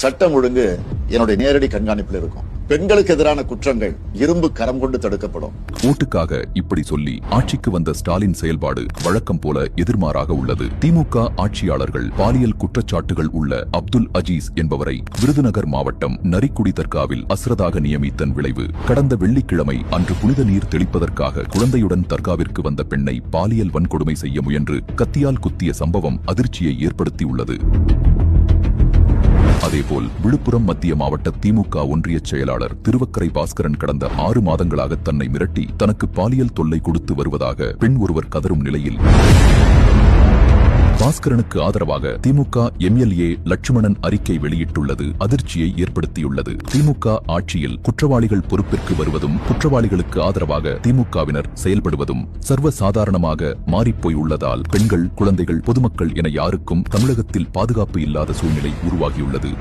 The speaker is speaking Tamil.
சட்டம் ஒழுங்கு என்னுடைய நேரடி கண்காணிப்பில் இருக்கும். பெண்களுக்கு எதிரான குற்றங்கள் இரும்பு கரம் கொண்டு தடுக்கப்படும். ஓட்டுக்காக இப்படி சொல்லி ஆட்சிக்கு வந்த ஸ்டாலின் செயல்பாடு வழக்கம் போல எதிர்மாறாக உள்ளது. திமுக ஆட்சியாளர்கள் பாலியல் குற்றச்சாட்டுகள் உள்ள அப்துல் அஜீஸ் என்பவரை விருதுநகர் மாவட்டம் நரிக்குடி தர்காவில் அஸ்ரதாக நியமித்தன் விளைவு. கடந்த வெள்ளிக்கிழமை அன்று புனித நீர் தெளிப்பதற்காக குழந்தையுடன் தர்காவிற்கு வந்த பெண்ணை பாலியல் வன்கொடுமை செய்ய முயன்று கத்தியால் குத்திய சம்பவம் அதிர்ச்சியை ஏற்படுத்தியுள்ளது. அதேபோல் விழுப்புரம் மத்திய மாவட்ட திமுக ஒன்றிய செயலாளர் திருவக்கரை பாஸ்கரன் கடந்த ஆறு மாதங்களாக தன்னை மிரட்டி தனக்கு பாலியல் தொல்லை கொடுத்து வருவதாக பெண் ஒருவர் கதரும் நிலையில் பாஸ்கரனுக்கு ஆதரவாக திமுக எம்எல்ஏ லட்சுமணன் அறிக்கை வெளியிட்டுள்ளது. அதிர்ச்சியை ஏற்படுத்தியுள்ளது. திமுக ஆட்சியில் குற்றவாளிகள் பொறுப்பிற்கு வருவதும் குற்றவாளிகளுக்கு ஆதரவாக திமுகவினர் செயல்படுவதும் சர்வசாதாரணமாக மாறிப்போய் உள்ளதால் பெண்கள் குழந்தைகள் பொதுமக்கள் என யாருக்கும் தமிழகத்தில் பாதுகாப்பு இல்லாத சூழ்நிலை உருவாகியுள்ளது.